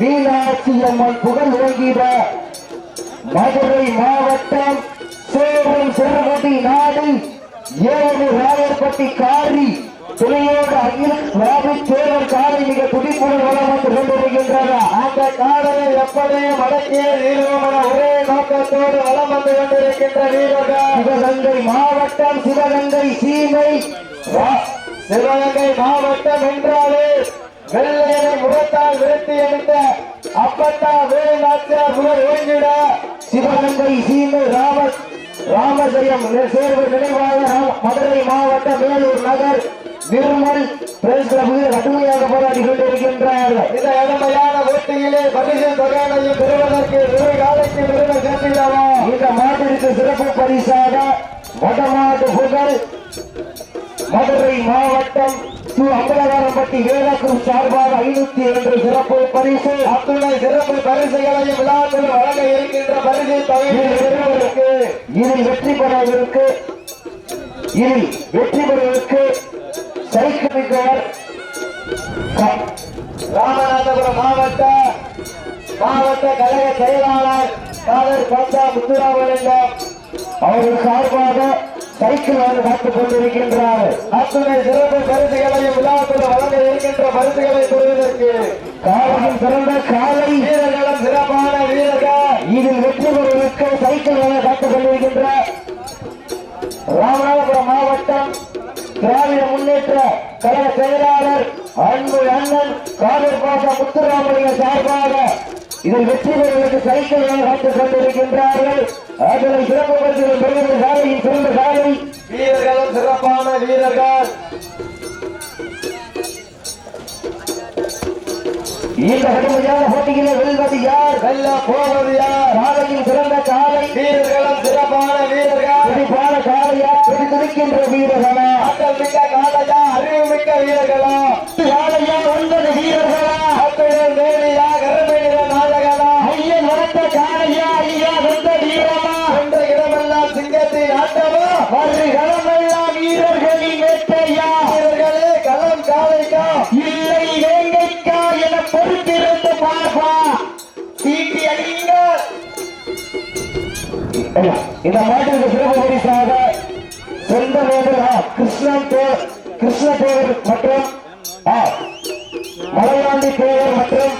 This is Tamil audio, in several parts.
மீனாட்சி அம்மன் புகழ் ஓங்கிட மதுரை மாவட்டம் சேலம் சிறுமதி நாடு ஏழு ராயர்பட்டி காரி துணையோடு அகில் ராவி தேவர் காலை மிக துடிப்புடன் வளம் வந்து கொண்டிருக்கின்றன. அந்த காலையை எப்படே மடக்கிய நீர்வமன ஒரே நோக்கத்தோடு வளம் வந்து கொண்டிருக்கின்ற வீரர்கள். சிவகங்கை மாவட்டம் சிவகங்கை சீமை சிவகங்கை மாவட்டம் என்றாலே வெள்ளையனை முகத்தால் விரட்டி அடித்த அப்பத்தா வேலுநாச்சியார் புகழ் ஓங்கிட சிவகங்கை சீமை ராம ராமஜெயம் சேர்வு நினைவாக ராம- மதுரை மாவட்டம் வேலூர் நகர் நிர்மல் பிரதேச வீரர் கடுமையாக போராடி கொண்டிருக்கின்றார்கள். இந்த இளமையான போட்டியிலே பரிசு தொகையையும் பெறுவதற்கு ஒரு காலைக்கு விருது சேர்த்திடவா? இந்த மாட்டிற்கு சிறப்பு பரிசாக வடமாடு புகழ் மதுரை மாவட்டம் து அம்பலவாரம்பட்டி வேலக்கும் சார்பாக ஐநூத்தி ஒன்று சிறப்பு பரிசு. அத்துணை சிறப்பு பரிசுகளையும் விழாக்கள் வழங்க இருக்கின்ற பரிசு தொகைக்கு இதில் வெற்றி பெறவிருக்கு இதில் வெற்றி பெறுவதற்கு சைக்கிள் மிக்கவர் க- ராமநாதபுரம் மாவட்ட மாவட்ட கழக செயலாளர் காதர் பந்தா முத்துராமலிங்கம். அவர்கள் சார்பாக சைக்கிள் வந்து காத்துக் கொண்டிருக்கின்றார். அத்துணை சிறப்பு பரிசுகளை விழாக்கள் வழங்க இருக்கின்ற பரிசுகளை பெறுவதற்கு காலையும் சிறந்த காலை வீரர்களும் சிறப்பான வீரர்கள். இதில் வெற்றி பெறுவதற்கு சைக்கிள் வந்து காத்துக் கொண்டிருக்கின்ற ராமநாதபுரம் மாவட்டம் திராவிட முன்னேற்ற கழக செயலாளர் அன்பு அண்ணன் காதர் பாசா முத்துராமலிங்க சார்பாக இதில் வெற்றி பெறுவதற்கு சைக்கிள் காத்துக் கொண்டிருக்கின்றார்கள் அதனை சிறப்பு பரிசுகள் பெறுவது சாலையின் சிறந்த சாலை. வீரர்களும் சிறப்பான வீரர்கள். இந்த கடுமையான போட்டியிலே வெல்வது யார்? வெல்ல போவது யார்? காலையில் சிறந்த காலை வீரர்களும் சிறப்பான வீரர்கள். துடிப்பான காலையா துடிக்கின்ற வீரர்களா? ஆற்றல் மிக்க காலையா அறிவு மிக்க வீரர்களா? காலையா ஒன்பது வீரர்களா? அத்துடன் தேவியா இந்த மாட்டிற்கு சிறப்பு பரிசாக சொந்த வேந்தர் கிருஷ்ணன் தே- கிருஷ்ண தேவர் மற்றும் மலையாண்டி தேவர் மற்றும்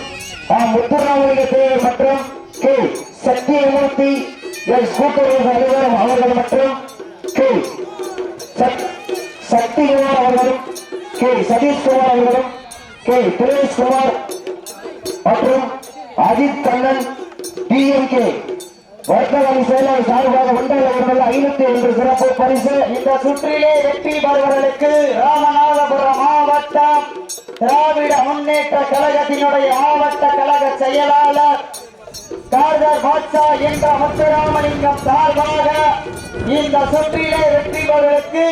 முத்துராமலிங்க தேவர் மற்றும் கே சத்தியமூர்த்தி எஸ் கூட்டுறவு தலைவர் அவர்கள் மற்றும் கே சக்திகுமார் அவர்களும் கே சதீஷ்குமார் அவர்களும் கே தினேஷ்குமார் மற்றும் அஜித் கண்ணன் டிஎம்கே வர்த்தகன் செயலர் சார்பாக ஒன்றில் ஐநூத்தி ஒன்று சிறப்பு பரிசு. இந்த சுற்றிலே வெற்றி பெறுவர்களுக்கு ராமநாதபுரம் மாவட்டம் திராவிட முன்னேற்ற கழகத்தினுடைய மாவட்ட கழக செயலாளர் கார்கர் பாட்சா என்ற முத்துராமலிங்கம் சார்பாக இந்த சுற்றிலே வெற்றி பெறுவதற்கு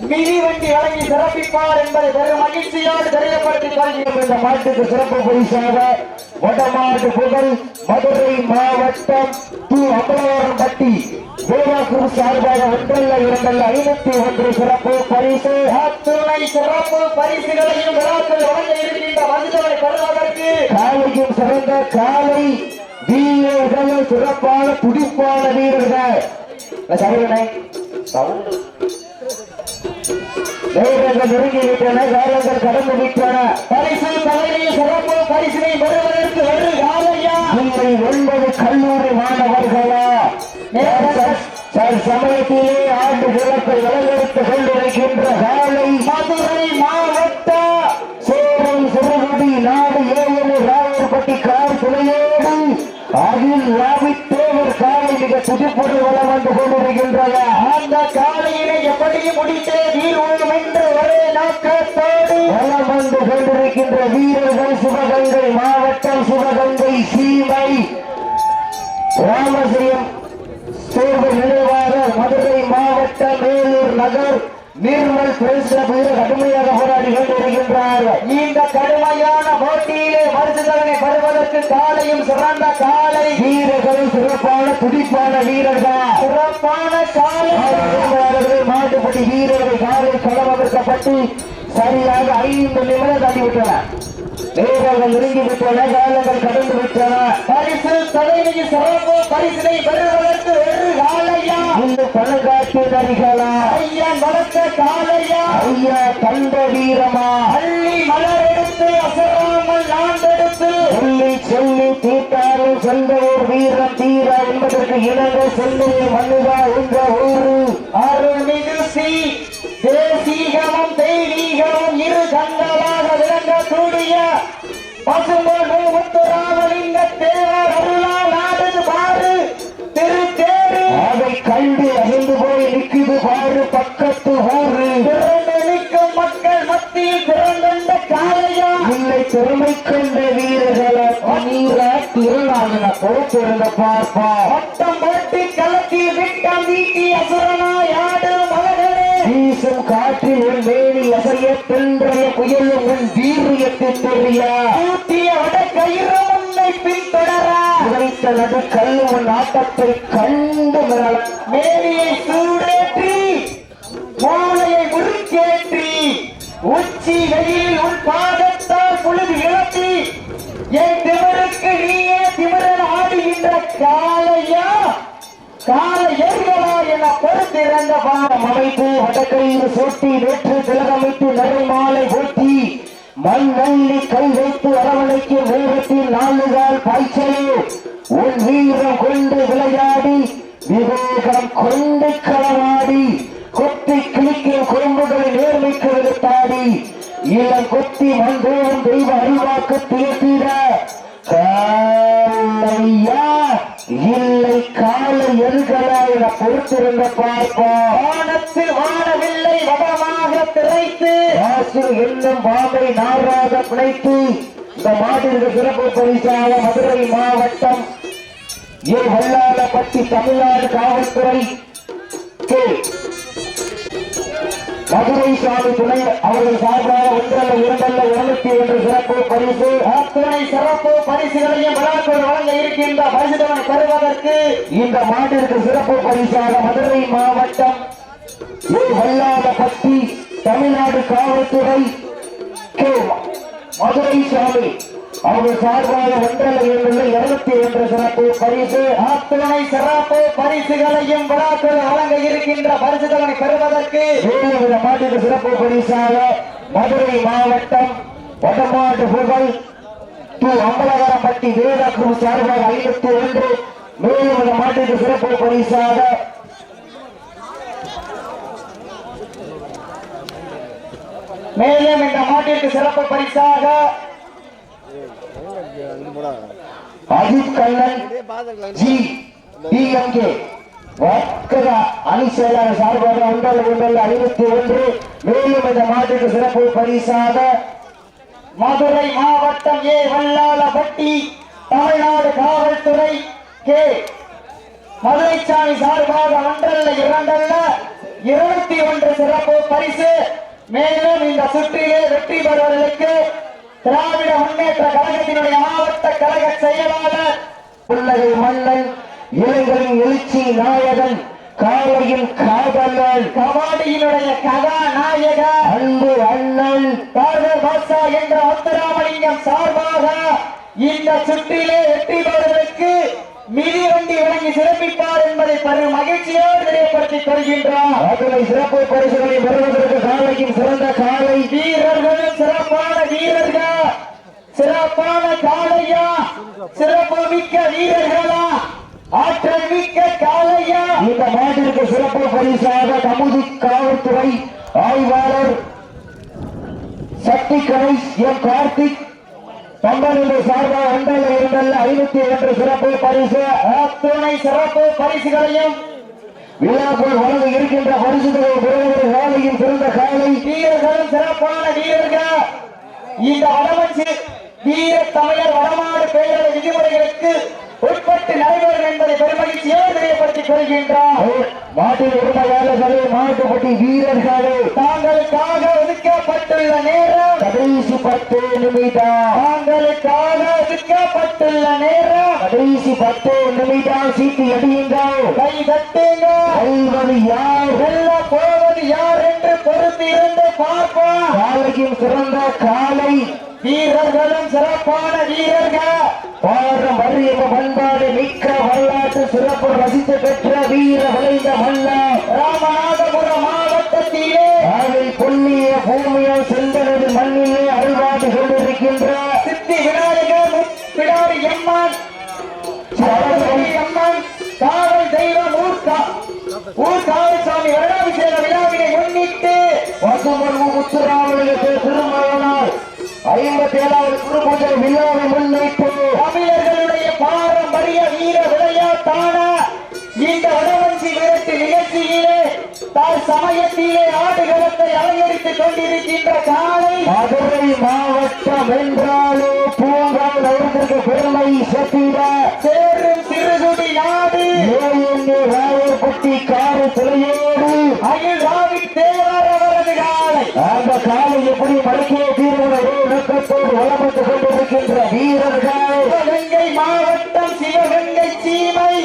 மிதிவண்டி வழங்கி சிறப்பிப்பார் என்பதை பெரும் மகிழ்ச்சியோடு தெரியப்படுத்தி வழங்கியும் இந்த மாட்டுக்கு சிறப்பு பரிசாக வடமாடு புகழ் மதுரை மாவட்டம் து. அம்பலவரம் பட்டி வேலாக்குரு சார்பாக ஒன்றல்ல இரண்டல்ல ஐநூத்தி ஒன்று சிறப்பு பரிசு. அத்துணை சிறப்பு பரிசுகளையும் விழாக்கள் வழங்க இருக்கின்ற மனிதர்களை பெறுவதற்கு காலையும் சிறந்த காலை வீரர்கள் சிறப்பான துடிப்பான வீரர்கள். சரிவனை சவுண்டு நேரங்கள் நெருங்கி விட்டன காலங்கள் கடந்து விட்டன பரிசு தலைமையில் சிறப்பு பரிசினை பெறுவதற்கு ஒரு காலையா? உங்களை ஒன்பது கல்லூரி மாணவர்களா சமயத்திலே ஆண்டு சிறப்பை வளர்த்தெடுத்துக் கொண்டிருக்கின்ற காலை வளம் வந்து கொண்டிருக்கின்றன அந்த காலையிலே எப்படி முடித்தே வீரோம் என்று ஒரே நோக்கத்தோடு வளம் வந்து கொண்டிருக்கின்ற வீரர்கள் சிவகங்கை மாவட்டம் சிவகங்கை சீமை. ராமசியம் தேர்வு நினைவாக மதுரை மாவட்ட மேலூர் நகர். நிர்மல் பேசுகிற வீரர் கடுமையாக போராடி கொண்டிருக்கின்றார்கள் இந்த கடுமையான போட்டியிலே பரிசுதனை பெறுவதற்கு காலையும் சிறந்த காலை. வீரர்கள் சிறப்பான துடிப்பான வீரர்கள். சிறப்பான காலை. மாட்டுப்பட்டி வீரர்கள் காலை களமறுக்கப்பட்டு சரியாக ஐந்து நிமிடம் தள்ளிவிட்டனர் நேரங்கள் நெருங்கி விட்டன காலங்கள் கடந்து விட்டன. பரிசு தலைமைக்கு சிறப்பு பரிசினை பெறுவதற்கு ஒரு காலையா? இந்த பணங்காட்டு நரிகளா ஐயன் வளர்த்த காலையா? ஐயா தந்த வீரமா? அள்ளி மலர் எடுத்து அசராமல் நாண்டெடுத்து சொல்லி சொல்லி தீட்டாரும் சொந்த ஊர் வீரம் தீர என்பதற்கு இணங்க செல்லும் மண்ணுதா என்ற ஊரு. திறமை கொண்ட வீரர்கள நீரா திருநாளின பொறுத்திருந்த பார்ப்பா. வட்டம் போட்டி களத்தில் விட்டம் வீட்டி அசுரனாய் ஆடு மகனே வீசும் காற்றில் உன் மேனி அசைய தென்றைய புயலும் உன் வீரியத்தை தெரியா. நடுக்கல் உன் ஆட்டத்தை கண்டு மிரள. மேனியை சூடேற்றி மூளையை முறுக்கேற்றி உச்சி வெயில் உன் பாதத்தால் புழுதி இழத்தி என் திமிருக்கு நீயே திமிரன் ஆடுகின்ற காலையா கால எர்களா என பொறுத்திருந்த பாடம் அமைப்பு வடக்கையில் சூட்டி நேற்று திலகமிட்டு நறுமாலை ஊட்டி மண் அள்ளி கை வைத்து அரவணைக்கு நேரத்தில் நாலுகால் பாய்ச்சலே. உன் வீரம் கொண்டு விளையாடி விவேகம் கொண்டு களவாடி கொத்தி கிளிக்கும் குறும்புகளை நேர்மைக்கு விடுத்தாடி இளம் கொத்தி மந்தோம் தெய்வ அறிவாக்கு தீர்த்திட காலையா இல்லை காலை எருகளா என பொறுத்திருந்த பார்ப்போம். வானத்தில் வானவில்லை வடமாக திரைத்து. வாசல் என்னும் பாம்பை நாராக பிணைத்து இந்த மாட்டிற்கு சிறப்பு பரிசாக மதுரை மாவட்டம் ஏ வல்லாளப்பட்டி தமிழ்நாடு காவல்துறை கே. மதுரை சாமி துணை அவர்கள் சார்பாக ஒன்றல்ல இரண்டல்ல இருநூத்தி ஒன்று சிறப்பு பரிசு. அத்துணை சிறப்பு பரிசுகளையும் விழாக்கள் வழங்க இருக்கின்ற பரிசுகளை பெறுவதற்கு இந்த மாட்டிற்கு சிறப்பு பரிசாக மதுரை மாவட்டம் ஏ வல்லாளப்பட்டி தமிழ்நாடு காவல்துறை மதுரை சாமி அவர்கள் சார்பாக ஒன்றல்ல இரண்டல்ல இருநூத்தி ஒன்று சிறப்பு பரிசு. அத்துணை சிறப்பு பரிசுகளையும் விழாக்கள் வழங்க இருக்கின்ற பரிசுகளை பெறுவதற்கு மேலும் இந்த மாட்டிற்கு சிறப்பு பரிசாக மதுரை மாவட்டம் வடமாட்டு புகழ் து அம்பலகரப்பட்டி வேதகுரு சார்பாக ஐநூத்தி ஒன்று. மேலும் இந்த மாட்டிற்கு சிறப்பு பரிசாக மேலும் இந்த மாட்டிற்கு சிறப்பு பரிசாக அஜித் கண்ணன் ஜி டிஎம்கே வர்க்கத அணி செயலாளர் சார்பாக ஐநூத்தி ஒன்று. மேலும் இந்த சிறப்பு பரிசாக மதுரை மாவட்டம் ஏ வல்லாளப்பட்டி தமிழ்நாடு காவல்துறை கே. மதுரைச்சாமி சார்பாக ஒன்றல்ல இரண்டல்ல இருநூத்தி ஒன்று சிறப்பு பரிசு. மேலும் இந்த சுற்றிலே வெற்றி பெறுவர்களுக்கு திராவிட முன்னேற்ற கழகத்தினுடைய மாவட்ட கழக செயலாளர் புன்னகை மன்னன் இளைஞரின் எழுச்சி நாயகன் காலையின் காதலன் கபாடியினுடைய கதாநாயக அன்பு அண்ணன் கார்கர் பாட்சா என்ற முத்துராமலிங்கம் சார்பாக இந்த சுற்றிலே வெற்றி பெறுவதற்கு மிதிவண்டி வழங்கி சிறப்பிப்பார் என்பதை பெரும் மகிழ்ச்சியோடு தெரியப்படுத்திக் கொள்கின்றார் அதனை சிறப்பு பரிசுகளை பெறுவதற்கு காலையின் சிறந்த காலை. வீரர்களும் சிறப்பான வீரர்கள்? சிறப்பான காளையா சிறப்பு மிக்க வீரர்களா? ஆற்றல் மிக்க காளையா இந்த மாட்டிற்கு சிறப்பு பரிசாக கமுதி காவல்துறை ஆய்வாளர் சக்தி கணேஷ் எம் கார்த்திக் பம்பனிலை சார்பாக ஒன்றல்ல இரண்டல்ல ஐநூத்தி ஒன்று சிறப்பு பரிசு அத்துணை சிறப்பு பரிசுகளையும் விழாக்குள் வழங்க இருக்கின்ற பரிசுகளை பெறுவதற்கு வேலையின் சிறந்த காலை வீரர்களும் சிறப்பான வீரர்கள். இந்த வடமஞ்சி வீர தமிழர் வடமாடு பேரவை விதிமுறைகளுக்கு உட்பட்டு நடைபெறும் என்பதை பெருமகிழ்ச்சியோடு தெரியப்படுத்திக் கொள்கின்றார் மாட்டின் உரிமையாளர்களே மாட்டுப்பட்டி வீரர்களே. தாங்களுக்காக ஒதுக்கப்பட்டுள்ள நேரம். கடைசி பத்து நிமிடம். தாங்களுக்காக ஒதுக்கப்பட்டுள்ள நேரம். கடைசி பத்து நிமிடம் சீட்டு எடியுங்கள் கை தட்டுங்க வெல்வது யார்? வெல்ல போவது யார் என்று பொறுத்து இருந்து பார்ப்போம். காலையின் சிறந்த காலை. வீரர்களும் சிறப்பான வீரர்கள். பாரம்பரிய பண்பாடு மிக்க வரலாற்று சிறப்பு ரசித்து பெற்ற வீர விளைந்த மன்னர் ராமநாதபுரம் மாவட்டத்திலே. அதை புண்ணிய பூமியால் செந்தனது மண்ணிலே அருள்வாடி கொண்டிருக்கின்ற சித்தி விநாயகர் பிடாரி அம்மன். சரஸ்வதி அம்மன் காவல் தெய்வம் ஊர்கா ஊர் காவல் சாமி வருடாபிஷேக விழாவினை முன்னிட்டு. பசுமர்வு முத்துராமலிங்க ஏழாவது விழாவை முன்னிட்டு தமிழர்களுடைய பாரம்பரிய வீர விளையாட்டான இந்த வடவஞ்சி விரட்டு நிகழ்ச்சியிலே தாய் சமயத்திலே ஆடுகளத்தை அலங்கரித்துக் கொண்டிருக்கின்ற காலை மதுரை மாவட்டம் என்றாலே பூங்கால் அவர்களுக்கு பெருமை சக்தி நோக்கத்தோடு வளர்ந்து கொண்டிருக்கின்ற வீரர்கள். சிவகங்கை மாவட்டம் சிவகங்கை சீமை.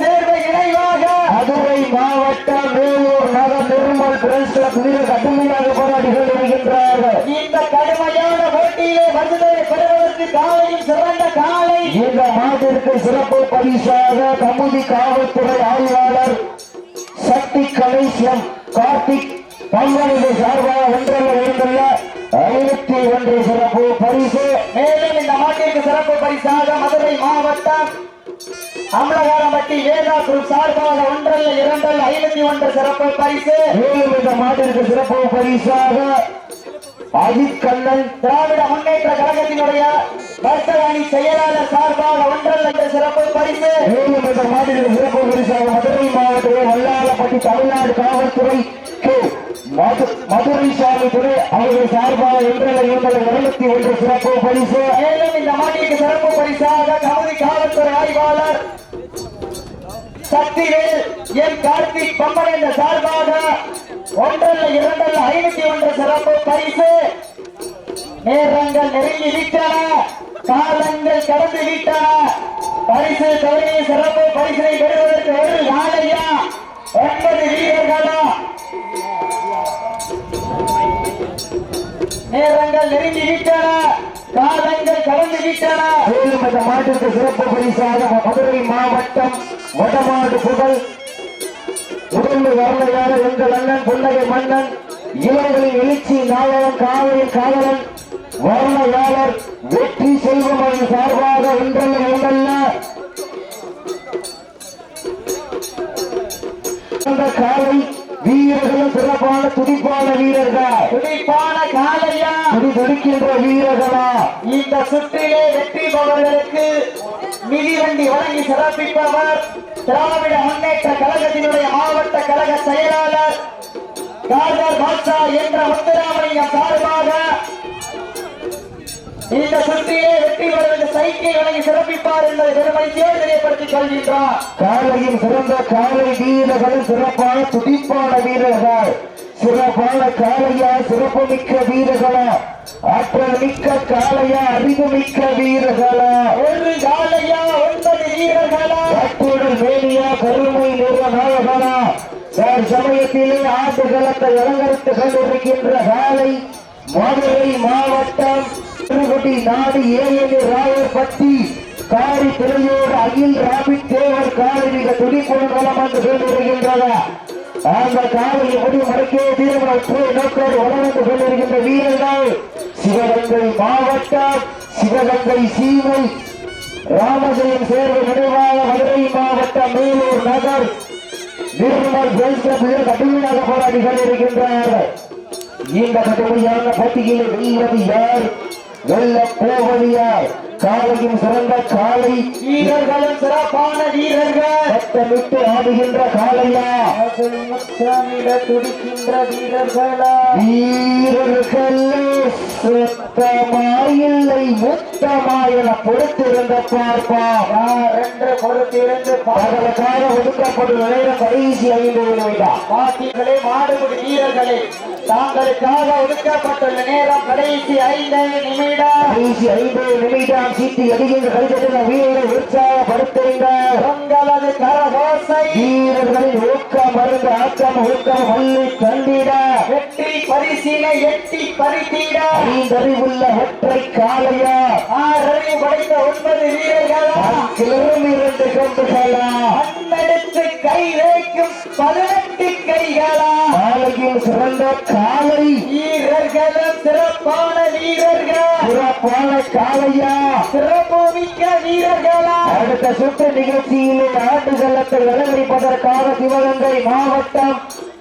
சேர்வை இணைவாக. மதுரை மாவட்டம் வேலூர் நகர் நிர்மல் கிளப் வீரர் கடுமையாக போராடி கொண்டிருக்கின்றார்கள் இந்த கடுமையான போட்டியிலே வருவதை பெறுவதற்கு காலையும் சிறந்த காலை. இந்த மாட்டிற்கு சிறப்பு பரிசாக கமுதி காவல்துறை ஆய்வாளர் சக்தி கணேசன் கார்த்திக் பங்களிப்பு சார்பாக ஒன்றல்ல இரண்டல்ல ஐநூத்தி ஒன்று சிறப்பு பரிசு. மேலும் இந்த மாட்டிற்கு சிறப்பு பரிசாக மதுரை மாவட்டம் அமலகாரம்பட்டி வேதா குரூப் சார்பாக ஒன்றல்ல இரண்டல்ல ஐநூத்தி ஒன்று சிறப்பு பரிசு. மேலும் இந்த மாட்டிற்கு சிறப்பு பரிசாக அஜித் கண்ணன் திராவிட முன்னேற்ற கழகத்தினுடைய வர்த்தக செயலாளர் சார்பாக ஒன்றல்ல என்ற சிறப்பு பரிசு. மேலும் இந்த மாட்டிற்கு சிறப்பு பரிசாக மதுரை மாவட்டத்தில் வல்லாளப்பட்டி தமிழ்நாடு காவல்துறை மதுரை சாமி துறை அவர்கள் சார்பாக இன்றைய இருபத்தி ஒன்று சிறப்பு பரிசு. மேலும் இந்த ஆண்டிற்கு சிறப்பு பரிசாக கமுதி காவல்துறை ஆய்வாளர் சக்திவேல் என் கார்த்திக் பம்பன் என்ற சார்பாக ஒன்றல்ல இரண்டல்ல ஐநூத்தி ஒன்று சிறப்பு பரிசு. நேரங்கள் நெருங்கி விட்டன. காலங்கள் கடந்து விட்டன. பரிசு தொகையை சிறப்பு பரிசினை பெறுவதற்கு ஒரு நாளையா? ஒன்பது வீரர்களா? நேரங்கள் நெருங்கிவிட்டன காலங்கள் கடந்துவிட்டன. மேலும் இந்த மாட்டிற்கு சிறப்பு பரிசாக மதுரை மாவட்டம் வடமாடு புகழ். முதன்மை வரலையான எங்கள் அண்ணன் புன்னகை மன்னன் இவர்களின் எழுச்சி நாயகன் காவலின் காவலன் வரலையாளர் வெற்றி செல்வம் அதன் சார்பாக ஒன்றல்ல ஒன்றல்ல காவல் காலை வீரர்களும் சிறப்பான துடிப்பான வீரர்கள்? துடிப்பான காலையா? துடி துடிக்கின்ற வீரர்களா? இந்த சுற்றிலே வெற்றி பெறுவதற்கு மிதிவண்டி வழங்கி சிறப்பிப்பவர் திராவிட முன்னேற்ற கழகத்தினுடைய மாவட்ட கழக செயலாளர் காதர் பாட்சா என்ற முத்துராமலிங்கம் சார்பாக இந்த சுற்றிலே வெற்றி பெறுவதற்கு சைக்கிள் வழங்கி சிறப்பிப்பார் என்பதை பெருமதியோடு தெரியப்படுத்திக் கொள்கின்றார். காலையும் சிறந்த காலை வீரர்கள் சிறப்பான துடிப்பான வீரர்கள் சிறப்பான காளையா சிறப்பு மிக்க வீரர்களா ஆற்றல் மிக்க காளையா அறிவு மிக்க வீரர்களா ஒரு காலையா ஒன்பது வீரர்களா? அத்துடன் மேலியா கருமை நிற நாயகனா சார் சமயத்திலே ஆட்டுகளத்தை அலங்கரித்துக் கொண்டிருக்கின்ற காலை மதுரை மாவட்டம் திருப்பதி நாடு ஏழு ராயப்பட்டி காரி துறையோடு அகில் ராபிட் தேவர் காலை மிக துடிப்புடன் வளம் வந்து கொண்டிருக்கின்றன அந்த காலை முடி மறைக்கே தீர்மானத்தை நோக்கோடு வளம் வந்து கொண்டிருக்கின்ற வீரர்கள் சிவகங்கை மாவட்டம் சிவகங்கை சீமை ராமஜெயம் சேர்வு நினைவாக மதுரை மாவட்டம் மேலூர் நகர். நிர்மல் பேசுகிற கடுமையாக போராடி கொண்டிருக்கின்றார்கள் இந்த கடுமையான போட்டியில் வெல்வது யார்? வெல்ல போவது யார் காலையும் சிறந்த காலை. வீரர்களும் சிறப்பான வீரர்கள். சட்டமிட்டு ஆடுகின்ற காலையா? துடிக்கின்ற வீரர்களா? வீரர்கள் சுத்தமாயில்லை முத்த மொத்தமா என பொறுத்திருந்த பார்ப்பா? என்று பொறுத்திருந்து ஒதுக்கப்படும் கடைசி ஐந்து நிமிடம் பாட்டிகளே மாடுபிடி வீரர்களே தாங்களுக்காக ஒதுக்கப்பட்டுள்ள நேரம் கடைசி ஐந்து நிமிடம். கடைசி ஐந்து நிமிடம் சீட்டு எடிகின்ற கைதட்டின வீரரை உற்சாகப்படுத்துங்க உங்களது கரகோசை. வீரர்களின் ஊக்கம் மருந்து ஆக்கம் ஊக்கம் வள்ளி கண்டிட. வெற்றி பரிசினை எட்டி பறித்திட. ஐந்தறிவுள்ள ஒற்றை காளையா. ஆறறிவு படைத்த ஒன்பது வீரர்களா? கிளறும் இரண்டு கொண்டுகளா வைக்கும் பதினெட்டு கைகளா சிறந்த காளை வீரர்களும் சிறப்பான வீரர்கள்? சிறப்பான காளையா சிறப்புமிக்க வீரர்களா? அடுத்த சுற்று நிகழ்ச்சியிலே ஆட்டுகளத்தை அலங்கரிப்பதற்காக சிவகங்கை மாவட்டம்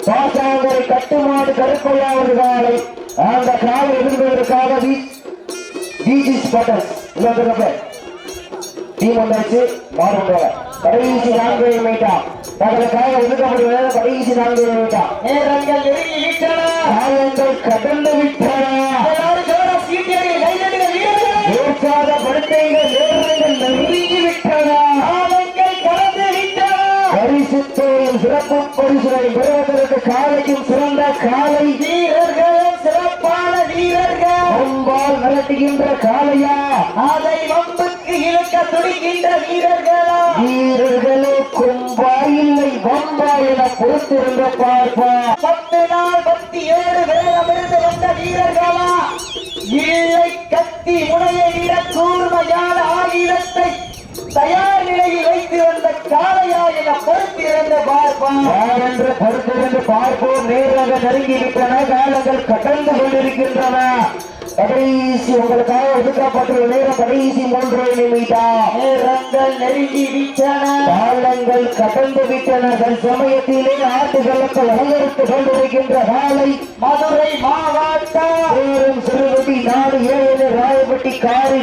பாசாங்கரை கட்டுமாடு கருப்பையாவது காலை. அந்த காலை எதிர்ப்பதற்காக பிஜி ஸ்பாட்டர்ஸ் டீம் வந்தாச்சு. மாறு போல கடைசி நான்கு மீட்டா. அதற்காக ஒதுக்கப்படும் நேரம் கடைசி நான்கு மீட்டா. நேரங்கள் நெருங்கி விட்டன காயங்கள் கடந்து விட்டன வீரர்கள். உற்சாகப்படுத்தைகள் நேரங்கள் நெருங்கி விட்டன காலங்கள் கடந்து விட்டன பரிசுத்தையும் சிறப்பு பரிசுகளை பெறுவதற்கு காலையும் சிறந்த காலை. வீரர்களும் சிறப்பான வீரர்கள். நடத்துகின்ற காளையா அதை வம்புக்கு இழுக்க துடிக்கின்ற வீரர்களா? வீரர்களே கும்பா இல்லை வம்பா என பொறுத்திருந்த பார்ப்பா. பத்து நாள் பத்தி ஏழு விரதமிருந்து வந்த வீரர்களா? இல்லை கத்தி முனையை விட கூர்மையான ஆயுதத்தை தயார் நிலையில் வைத்து வந்த காளையா என பொறுத்திருந்த பார்ப்பான் யாரென்று பொறுத்திருந்து பார்ப்போம். நேராக நெருங்கி விட்டன காலங்கள் கடந்து கொண்டிருக்கின்றன. கடைசி உங்களுக்காக ஒதுக்கப்பட்டுள்ள நேரம் கடைசி மூன்று நிமிடம். நேரங்கள் நெருங்கி விட்டன. காலங்கள் கடந்து விட்டன. சமயத்திலே ஆட்டுகளுக்கு அலங்கரித்துக் கொண்டிருக்கின்ற காலை மதுரை மாவட்டம். சேரும் சிறுவட்டி நாடு ஏழு ராயப்பட்டி காரி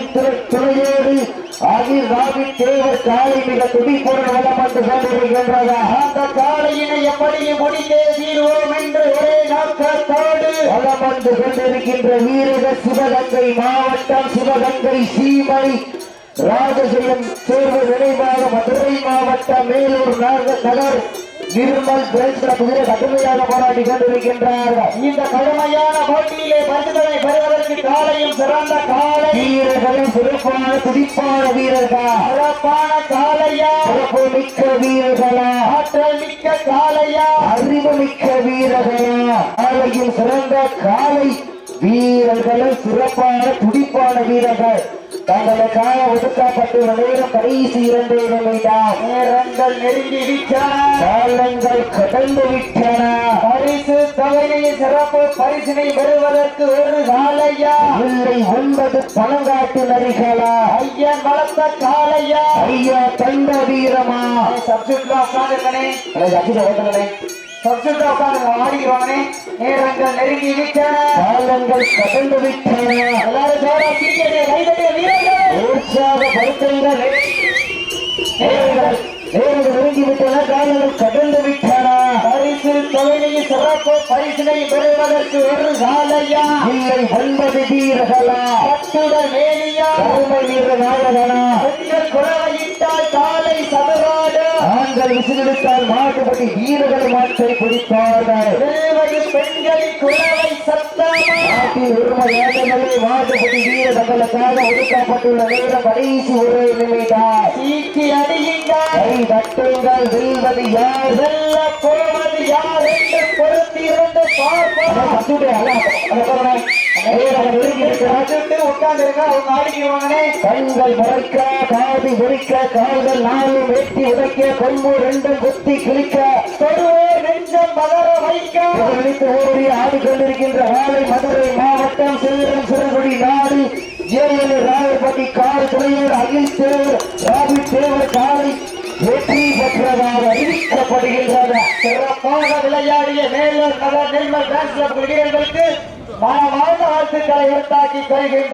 துணையோடு ஆகிய ராவி தேவர் காலை மிக துடிப்புடன் வளம் வந்து கொண்டிருக்கின்றதா. அந்த காளையினை எப்படி முடித்தே தீர்வோம் என்று ஒரே நோக்கத்தோடு வந்து கொண்டிருக்கின்ற வீரக சிவகங்கை மாவட்டம் சிவகங்கை சீமை ராஜசேயம் தேர்வு நினைவாக மதுரை மாவட்டம் மேலூர் நாக- நகர் நிர்மல் பிரேஸ்வர குதிரை கடுமையாக போராடி கொண்டிருக்கின்றார்கள் இந்த கடுமையான போட்டியிலே பரிசுகளை பெறுவதற்கு காளையும் சிறந்த காளை வீரர்களும் சிறப்பான துடிப்பான வீரர்கள்? சிறப்பான காளையா சிறப்பு மிக்க வீரர்களா? ஆற்றல் மிக்க காளையா அறிவு மிக்க வீரர்களா? காலையும் சிறந்த காலை. வீரர்களும் சிறப்பான துடிப்பான வீரர்கள். தங்களுக்காக ஒதுக்கப்பட்டுள்ள நேரம் கடைசி இரண்டு நிமிடம் நேரங்கள் நெருங்கி விட்டன. காலங்கள் கடந்து விட்டன. பரிசு தொகையை சிறப்பு பரிசினை பெறுவதற்கு ஒரு காளையா இல்லை ஒன்பது பணங்காட்டு நரிகளா ஐயன் வளர்த்த காளையா ஐயா தந்த வீரமா? உட்காந்துருக்கனே அச்சுத ஓட்டுங்களே உட்காந்து ஆடிடுவாங்கனே நேரங்கள் நெருங்கி விட்டன காலங்கள் கடந்து விட்டன எல்லாரும் ஜோரா சீக்கிரம் கைதட்டிய வீரர்கள். உற்சாகப்படுத்துங்கள் நேரங்கள் நேரங்கள் நெருங்கி விட்டன காலங்கள் கடந்து விட்டன. பரிசு தொகையை சிறப்பு பரிசினை பெறுவதற்கு ஒரு காளையா இல்லை ஒன்பது வீரர்களா? கட்டுட வேலியா? கருமை வீரர்களா? பெண்கள் குறவையிட்டால் காலை சதுராடு ஆண்கள் விசிலெடுத்தால் மாட்டுப்பட்டி வீரர்கள் மாற்றை ஏற்றங்களே மாட்டுப்பட்டி வீர தங்களுக்காக ஒதுக்கப்பட்டுள்ள நேரம் கடைசி ஒரு தட்டுங்கள் வெல்வது யார் வெல்ல போவது யார் என்று பொறுத்திருந்து பார்ப்போம் கண்கள் முறைக்க காது வெறிக்க கால்கள் நாளும் வெட்டி உடைக்க கொம்பு ரெண்டும் குத்தி கிழிக்க. நெஞ்சம் பதற வைக்க. ஓடி ஆடிக்கொண்டிருக்கின்ற வாழை மதுரை மாவட்டம் சேலம் சிறுகுடி நாடு. ஏழு ராயப்பட்டி கார் துறையோர் அகில் தேவர் ராபி தேவர் காலை வெற்றி பெற்றதாக அறிவிக்கப்படுகின்றன சிறப்பாக விளையாடிய மேலூர் நகர் நெல்மல் டான்ஸ் கிளப் வீரர்களுக்கு மனமார்ந்த வாழ்த்துக்களை உண்டாக்கி தருகின்ற